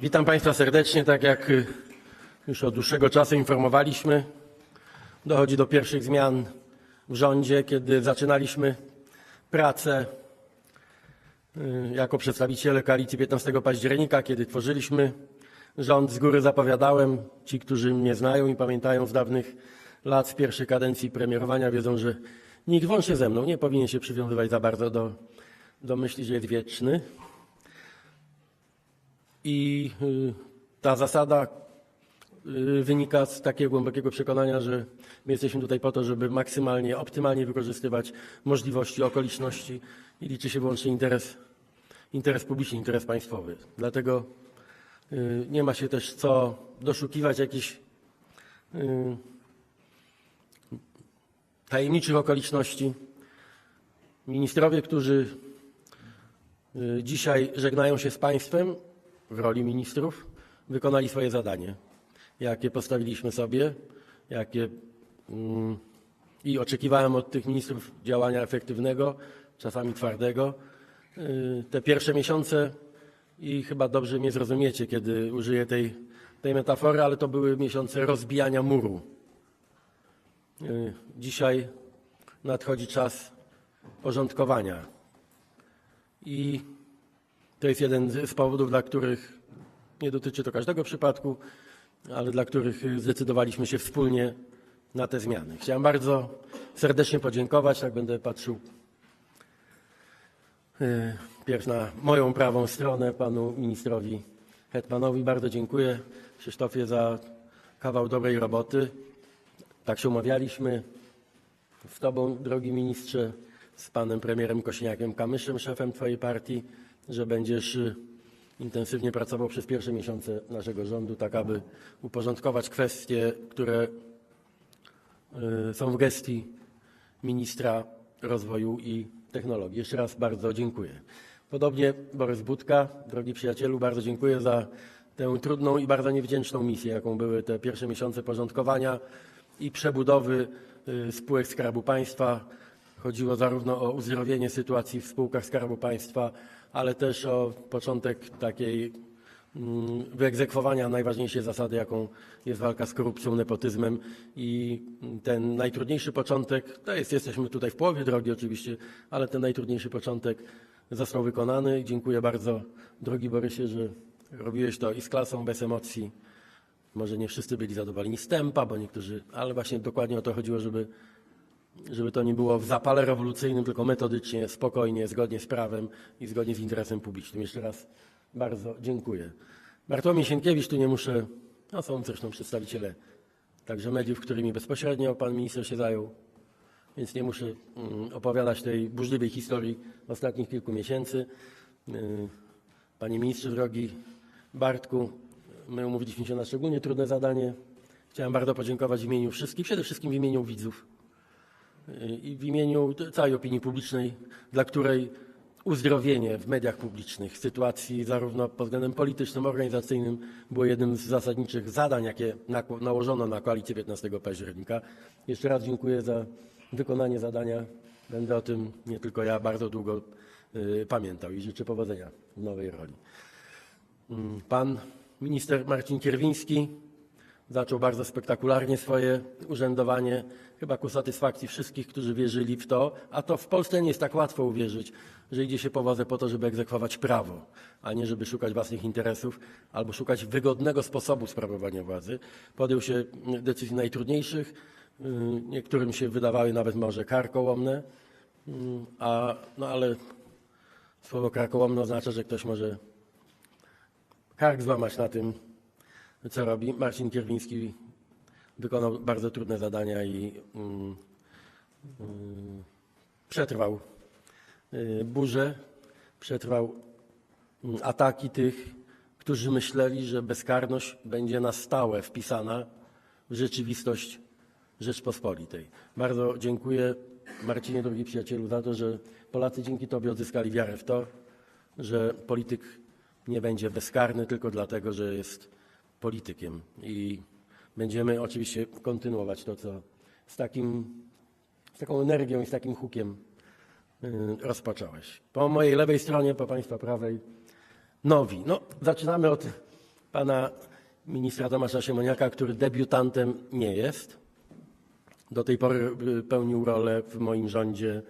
Witam Państwa serdecznie. Tak jak y, już od dłuższego czasu informowaliśmy, dochodzi do pierwszych zmian w rządzie, kiedy zaczynaliśmy pracę y, jako przedstawiciele koalicji 15 października, kiedy tworzyliśmy rząd. Z góry zapowiadałem, ci, którzy mnie znają i pamiętają z dawnych lat, z pierwszej kadencji premierowania, wiedzą, że nikt włącznie ze mną nie powinien się przywiązywać za bardzo do, do myśli, że jest wieczny. I y, ta zasada y, wynika z takiego głębokiego przekonania, że my jesteśmy tutaj po to, żeby maksymalnie, optymalnie wykorzystywać możliwości, okoliczności i liczy się wyłącznie interes, interes publiczny, interes państwowy. Dlatego y, nie ma się też co doszukiwać jakichś tajemniczych okoliczności. Ministrowie, którzy dzisiaj żegnają się z państwem w roli ministrów, wykonali swoje zadanie, jakie postawiliśmy sobie, jakie mm, i oczekiwałem od tych ministrów działania efektywnego, czasami twardego. Y, Te pierwsze miesiące i chyba dobrze mnie zrozumiecie, kiedy użyję tej, tej metafory, ale to były miesiące rozbijania muru. Y, Dzisiaj nadchodzi czas porządkowania. I to jest jeden z powodów, dla których nie dotyczy to każdego przypadku, ale dla których zdecydowaliśmy się wspólnie na te zmiany. Chciałem bardzo serdecznie podziękować, tak będę patrzył y, pierw na moją prawą stronę, panu ministrowi Hetmanowi. Bardzo dziękuję Krzysztofie za kawał dobrej roboty. Tak się umawialiśmy z tobą, drogi ministrze, z panem premierem Kośniakiem-Kamyszem, szefem twojej partii, że będziesz y, intensywnie pracował przez pierwsze miesiące naszego rządu, tak aby uporządkować kwestie, które y, są w gestii ministra rozwoju i technologii. Jeszcze raz bardzo dziękuję. Podobnie Borys Budka, drogi przyjacielu, bardzo dziękuję za tę trudną i bardzo niewdzięczną misję, jaką były te pierwsze miesiące porządkowania i przebudowy y, spółek Skarbu Państwa. Chodziło zarówno o uzdrowienie sytuacji w spółkach Skarbu Państwa, ale też o początek takiej mm, wyegzekwowania najważniejszej zasady, jaką jest walka z korupcją, nepotyzmem i ten najtrudniejszy początek, to jest, jesteśmy tutaj w połowie drogi oczywiście, ale ten najtrudniejszy początek został wykonany. Dziękuję bardzo, drogi Borysie, że robiłeś to i z klasą, bez emocji. Może nie wszyscy byli zadowoleni z tempa, bo niektórzy, ale właśnie dokładnie o to chodziło, żeby, żeby to nie było w zapale rewolucyjnym, tylko metodycznie, spokojnie, zgodnie z prawem i zgodnie z interesem publicznym. Jeszcze raz bardzo dziękuję. Bartłomiej Sienkiewicz, tu nie muszę, no są zresztą przedstawiciele także mediów, którymi bezpośrednio pan minister się zajął, więc nie muszę mm, opowiadać tej burzliwej historii ostatnich kilku miesięcy. Y, Panie ministrze drogi Bartku, my umówiliśmy się na szczególnie trudne zadanie. Chciałem bardzo podziękować w imieniu wszystkich, przede wszystkim w imieniu widzów i w imieniu całej opinii publicznej, dla której uzdrowienie w mediach publicznych sytuacji zarówno pod względem politycznym, organizacyjnym było jednym z zasadniczych zadań, jakie nałożono na koalicję 15 października. Jeszcze raz dziękuję za wykonanie zadania. Będę o tym nie tylko ja bardzo długo y, pamiętał i życzę powodzenia w nowej roli. Mm, Pan minister Marcin Kierwiński zaczął bardzo spektakularnie swoje urzędowanie, chyba ku satysfakcji wszystkich, którzy wierzyli w to, a to w Polsce nie jest tak łatwo uwierzyć, że idzie się po władze po to, żeby egzekwować prawo, a nie żeby szukać własnych interesów albo szukać wygodnego sposobu sprawowania władzy. Podjął się decyzji najtrudniejszych, y, niektórym się wydawały nawet może karkołomne, mm, a, no ale słowo karkołomne oznacza, że ktoś może kark złamać na tym, co robi. Marcin Kierwiński wykonał bardzo trudne zadania i mm, mm, przetrwał y, burzę, przetrwał mm, ataki tych, którzy myśleli, że bezkarność będzie na stałe wpisana w rzeczywistość Rzeczpospolitej. Bardzo dziękuję Marcinie, drogi przyjacielu, za to, że Polacy dzięki Tobie odzyskali wiarę w to, że polityk nie będzie bezkarny tylko dlatego, że jest politykiem. I będziemy oczywiście kontynuować to, co z, takim, z taką energią i z takim hukiem y, rozpocząłeś. Po mojej lewej stronie, po Państwa prawej, nowi. No, zaczynamy od pana ministra Tomasza Siemoniaka, który debiutantem nie jest. Do tej pory y, pełnił rolę w moim rządzie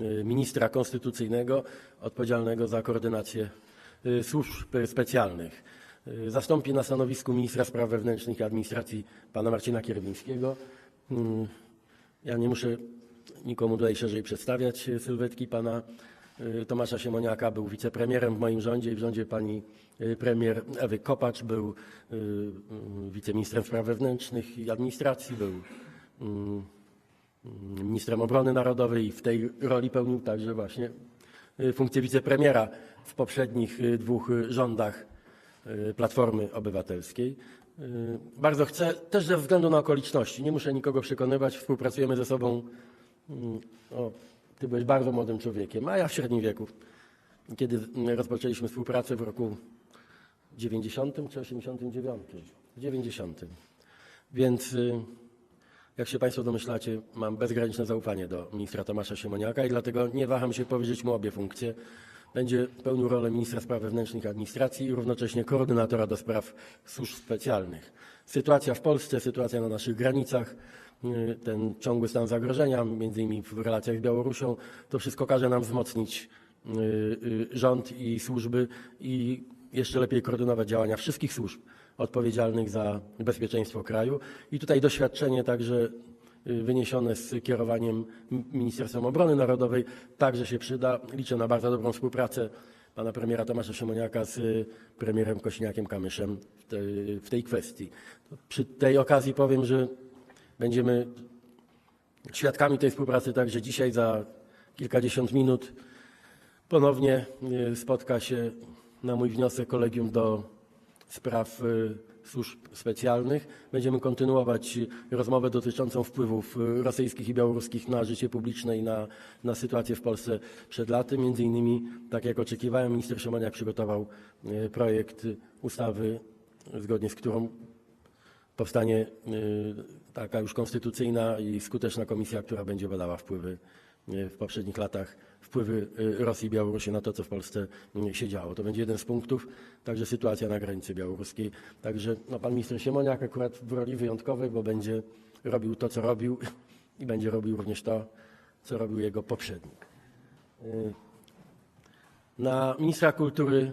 y, ministra konstytucyjnego odpowiedzialnego za koordynację służb specjalnych. Y, Zastąpi na stanowisku ministra spraw wewnętrznych i administracji pana Marcina Kierwińskiego. Mm, Ja nie muszę nikomu tutaj szerzej przedstawiać y, sylwetki pana y, Tomasza Siemoniaka. Był wicepremierem w moim rządzie i w rządzie pani y, premier Ewy Kopacz. Był y, y, wiceministrem spraw wewnętrznych i administracji. Był ministrem obrony narodowej i w tej roli pełnił także właśnie y, funkcję wicepremiera w poprzednich y, dwóch y, rządach y, Platformy Obywatelskiej. Y, Bardzo chcę, też ze względu na okoliczności, nie muszę nikogo przekonywać, współpracujemy ze sobą. mm, O, ty byłeś bardzo młodym człowiekiem, a ja w średnim wieku. Kiedy rozpoczęliśmy współpracę w roku 90 czy 89? W 90. Więc y, jak się Państwo domyślacie, mam bezgraniczne zaufanie do ministra Tomasza Siemoniaka i dlatego nie waham się powierzyć mu obie funkcje. Będzie pełnił rolę ministra spraw wewnętrznych i administracji i równocześnie koordynatora do spraw służb specjalnych. Sytuacja w Polsce, sytuacja na naszych granicach, y, ten ciągły stan zagrożenia, między innymi w relacjach z Białorusią, to wszystko każe nam wzmocnić y, y, rząd i służby i jeszcze lepiej koordynować działania wszystkich służb odpowiedzialnych za bezpieczeństwo kraju. I tutaj doświadczenie także wyniesione z kierowaniem Ministerstwem Obrony Narodowej także się przyda. Liczę na bardzo dobrą współpracę pana premiera Tomasza Siemoniaka z y, premierem Kośniakiem-Kamyszem w w tej kwestii. Przy tej okazji powiem, że będziemy świadkami tej współpracy także dzisiaj za kilkadziesiąt minut ponownie y, spotka się na mój wniosek kolegium do spraw y, służb specjalnych. Będziemy kontynuować rozmowę dotyczącą wpływów y, rosyjskich i białoruskich na życie publiczne i na, na sytuację w Polsce przed laty. Między innymi, tak jak oczekiwałem, minister Siemoniak przygotował y, projekt ustawy, zgodnie z którą powstanie y, taka już konstytucyjna i skuteczna komisja, która będzie badała wpływy w poprzednich latach, wpływy y, Rosji i Białorusi na to, co w Polsce y, się działo. To będzie jeden z punktów, także sytuacja na granicy białoruskiej. Także no, pan minister Siemoniak akurat w roli wyjątkowej, bo będzie robił to, co robił i będzie robił również to, co robił jego poprzednik. Y, Na ministra kultury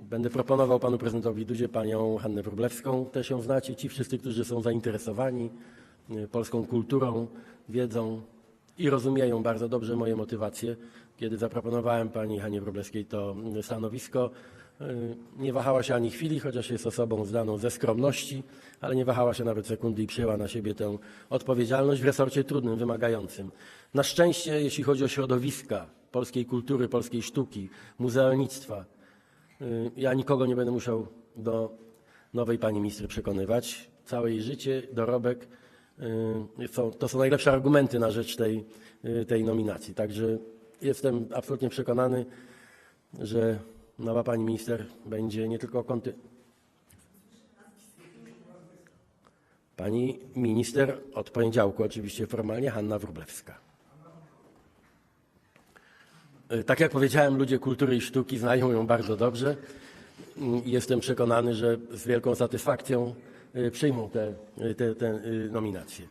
Będę proponował panu prezydentowi Dudzie panią Hannę Wróblewską. Też ją znacie. Ci wszyscy, którzy są zainteresowani y, polską kulturą, wiedzą i rozumieją bardzo dobrze moje motywacje. Kiedy zaproponowałem pani Hanie Wróblewskiej to stanowisko, y, nie wahała się ani chwili, chociaż jest osobą znaną ze skromności, ale nie wahała się nawet sekundy i przyjęła na siebie tę odpowiedzialność w resorcie trudnym, wymagającym. Na szczęście, jeśli chodzi o środowiska polskiej kultury, polskiej sztuki, muzealnictwa, Y, Ja nikogo nie będę musiał do nowej pani ministry przekonywać. Całe jej życie, dorobek są, to są najlepsze argumenty na rzecz tej, y, tej nominacji. Także jestem absolutnie przekonany, że nowa pani minister będzie nie tylko konty. Pani minister od poniedziałku, oczywiście formalnie, Hanna Wróblewska. Y, Tak jak powiedziałem, ludzie kultury i sztuki znają ją bardzo dobrze. Jestem przekonany, że z wielką satysfakcją y, przyjmą te, y, te, te y, nominacje.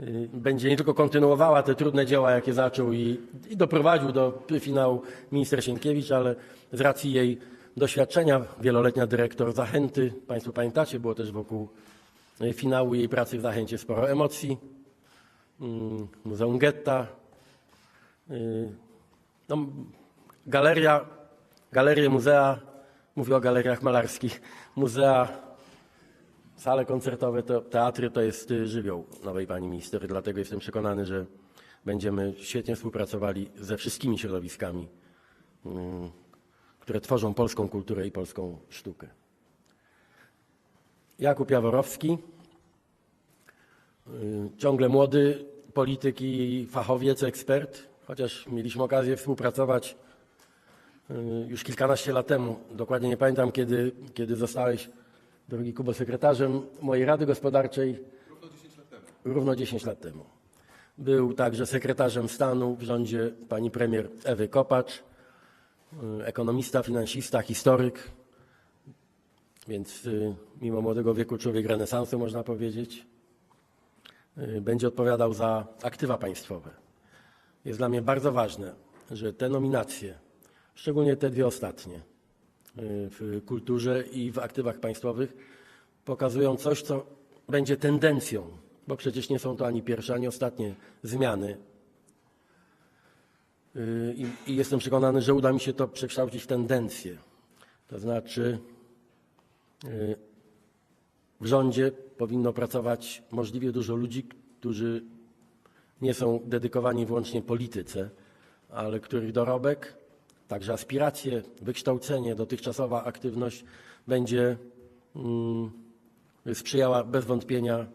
Y, Będzie nie tylko kontynuowała te trudne dzieła, jakie zaczął i, i doprowadził do finału minister Sienkiewicz, ale z racji jej doświadczenia, wieloletnia dyrektor Zachęty, Państwo pamiętacie, było też wokół y, finału jej pracy w Zachęcie sporo emocji. Mm, Muzeum Getta, y, no, galeria, galerie, muzea, mówię o galeriach malarskich, muzea, sale koncertowe, to, teatry to jest y, żywioł nowej pani minister, dlatego jestem przekonany, że będziemy świetnie współpracowali ze wszystkimi środowiskami, mm, które tworzą polską kulturę i polską sztukę. Jakub Jaworowski, y, ciągle młody polityk i fachowiec, ekspert, chociaż mieliśmy okazję współpracować y, już kilkanaście lat temu. Dokładnie nie pamiętam, kiedy, kiedy zostałeś, drogi Kubo, sekretarzem mojej Rady Gospodarczej. Równo 10 lat temu. Był także sekretarzem stanu w rządzie pani premier Ewy Kopacz, y, ekonomista, finansista, historyk. więc y, mimo młodego wieku człowiek renesansu, można powiedzieć. Y, Będzie odpowiadał za aktywa państwowe. Jest dla mnie bardzo ważne, że te nominacje, szczególnie te dwie ostatnie, w kulturze i w aktywach państwowych, pokazują coś, co będzie tendencją, bo przecież nie są to ani pierwsze, ani ostatnie zmiany. Y, I, I jestem przekonany, że uda mi się to przekształcić w tendencję. To znaczy, y, w rządzie powinno pracować możliwie dużo ludzi, którzy nie są dedykowani wyłącznie polityce, ale których dorobek, także aspiracje, wykształcenie, dotychczasowa aktywność będzie mm, sprzyjała bez wątpienia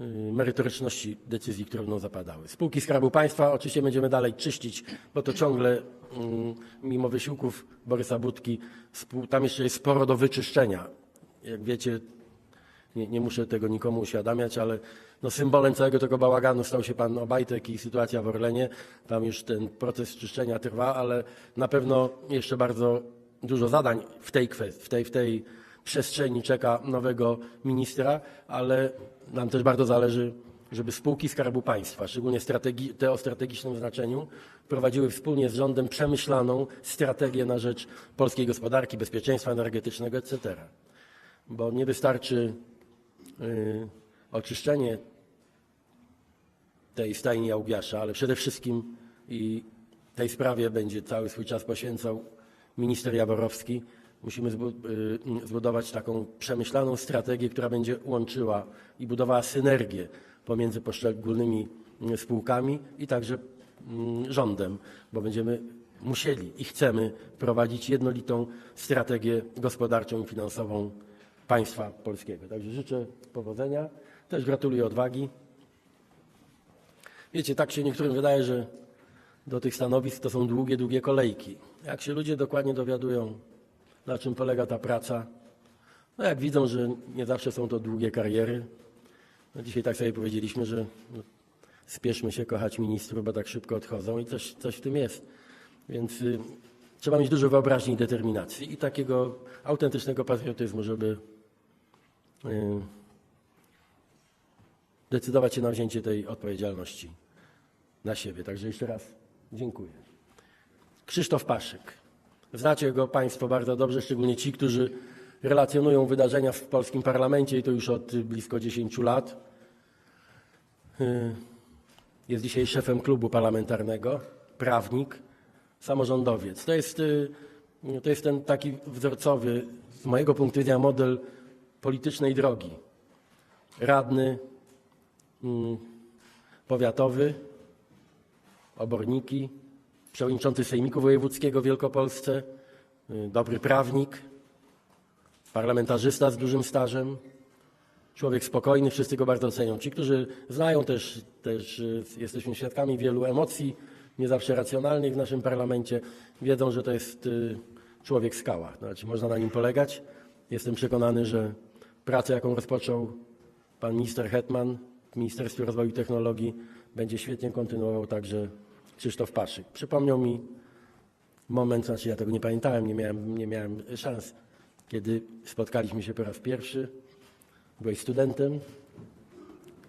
y, merytoryczności decyzji, które będą zapadały. Spółki Skarbu Państwa oczywiście będziemy dalej czyścić, bo to ciągle, mm, mimo wysiłków Borysa Budki, tam jeszcze jest sporo do wyczyszczenia. Jak wiecie, nie, nie muszę tego nikomu uświadamiać, ale no symbolem całego tego bałaganu stał się pan Obajtek i sytuacja w Orlenie. Tam już ten proces czyszczenia trwa, ale na pewno jeszcze bardzo dużo zadań w tej kwestii, w tej, w tej przestrzeni czeka nowego ministra, ale nam też bardzo zależy, żeby spółki Skarbu Państwa, szczególnie te o strategicznym znaczeniu, prowadziły wspólnie z rządem przemyślaną strategię na rzecz polskiej gospodarki, bezpieczeństwa energetycznego, etc bo nie wystarczy oczyszczenie tej stajni Jałgiasza, ale przede wszystkim i tej sprawie będzie cały swój czas poświęcał minister Jaworowski. Musimy y, zbudować taką przemyślaną strategię, która będzie łączyła i budowała synergię pomiędzy poszczególnymi y, spółkami i także mm, rządem, bo będziemy musieli i chcemy prowadzić jednolitą strategię gospodarczą i finansową państwa polskiego. Także życzę powodzenia. Też gratuluję odwagi. Wiecie, tak się niektórym wydaje, że do tych stanowisk to są długie, długie kolejki. Jak się ludzie dokładnie dowiadują, na czym polega ta praca, no jak widzą, że nie zawsze są to długie kariery. No dzisiaj tak sobie powiedzieliśmy, że no, spieszmy się kochać ministrów, bo tak szybko odchodzą i coś, coś w tym jest. Więc y, trzeba mieć dużo wyobraźni i determinacji i takiego autentycznego patriotyzmu, żeby decydować się na wzięcie tej odpowiedzialności na siebie. Także jeszcze raz dziękuję. Krzysztof Paszyk. Znacie go Państwo bardzo dobrze, szczególnie ci, którzy relacjonują wydarzenia w polskim parlamencie i to już od y, blisko 10 lat. Y, Jest dzisiaj szefem klubu parlamentarnego, prawnik, samorządowiec. To jest, y, to jest ten taki wzorcowy, z mojego punktu widzenia, model politycznej drogi. Radny mm, powiatowy, oborniki, przewodniczący Sejmiku Wojewódzkiego w Wielkopolsce, y, dobry prawnik, parlamentarzysta z dużym stażem, człowiek spokojny, wszyscy go bardzo cenią. Ci, którzy znają też, też y, jesteśmy świadkami wielu emocji, nie zawsze racjonalnych w naszym parlamencie, wiedzą, że to jest y, człowiek skała. Znaczy, można na nim polegać. Jestem przekonany, że pracę, jaką rozpoczął pan minister Hetman w Ministerstwie Rozwoju i Technologii, będzie świetnie kontynuował także Krzysztof Paszyk. Przypomniał mi moment, znaczy ja tego nie pamiętałem, nie miałem, nie miałem szans, kiedy spotkaliśmy się po raz pierwszy. Byłeś studentem,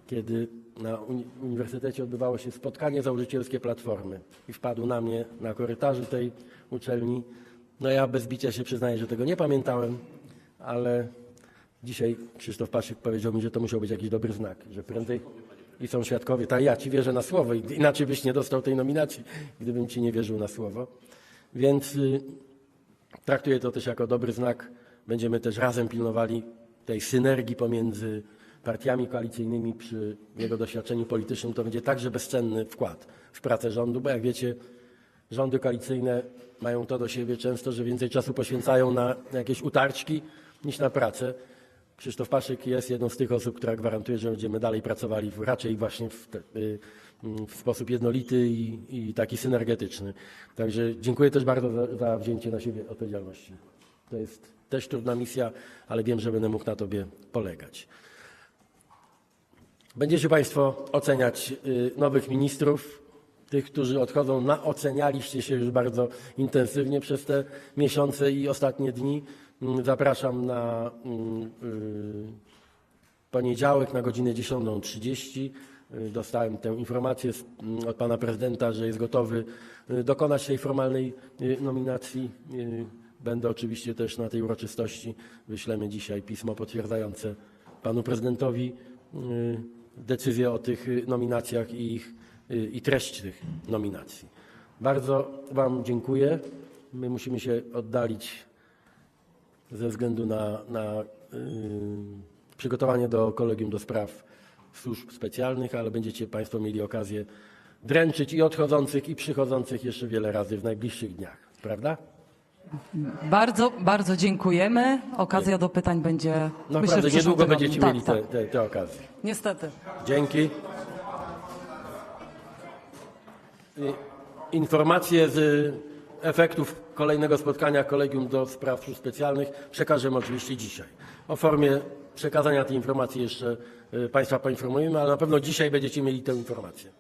kiedy na uni- uniwersytecie odbywało się spotkanie założycielskie Platformy i wpadł na mnie na korytarzu tej uczelni. No ja bez bicia się przyznaję, że tego nie pamiętałem, ale dzisiaj Krzysztof Paszyk powiedział mi, że to musiał być jakiś dobry znak, że prędzej i są świadkowie. Tak, ja ci wierzę na słowo, inaczej byś nie dostał tej nominacji, gdybym ci nie wierzył na słowo. Więc y, Traktuję to też jako dobry znak. Będziemy też razem pilnowali tej synergii pomiędzy partiami koalicyjnymi przy jego doświadczeniu politycznym. To będzie także bezcenny wkład w pracę rządu, bo jak wiecie, rządy koalicyjne mają to do siebie często, że więcej czasu poświęcają na jakieś utarczki niż na pracę. Krzysztof Paszyk jest jedną z tych osób, która gwarantuje, że będziemy dalej pracowali w, raczej właśnie w, te, y, w sposób jednolity i, i taki synergetyczny. Także dziękuję też bardzo za, za wzięcie na siebie odpowiedzialności. To jest też trudna misja, ale wiem, że będę mógł na Tobie polegać. Będziecie Państwo oceniać y, nowych ministrów, tych, którzy odchodzą, naocenialiście się już bardzo intensywnie przez te miesiące i ostatnie dni. Mm, zapraszam na mm, y, poniedziałek na godzinę 10.30. Y, Dostałem tę informację mm, od pana prezydenta, że jest gotowy y, dokonać tej formalnej nominacji. Będę oczywiście też na tej uroczystości. Wyślemy dzisiaj pismo potwierdzające panu prezydentowi decyzję o tych nominacjach i, ich, i treść tych nominacji. Bardzo wam dziękuję. My musimy się oddalić ze względu na, na y, przygotowanie do kolegium do spraw służb specjalnych, ale będziecie Państwo mieli okazję dręczyć i odchodzących, i przychodzących jeszcze wiele razy w najbliższych dniach. Prawda? Bardzo, bardzo dziękujemy. Okazja do pytań będzie. myślę, w Naprawdę, niedługo tygodniu. będziecie tak, mieli tak. te, te, te okazje. Niestety. Dzięki. Y, Informacje z efektów kolejnego spotkania Kolegium do Spraw Służb Specjalnych przekażemy oczywiście dzisiaj. O formie przekazania tej informacji jeszcze y, Państwa poinformujemy, ale na pewno dzisiaj będziecie mieli tę informację.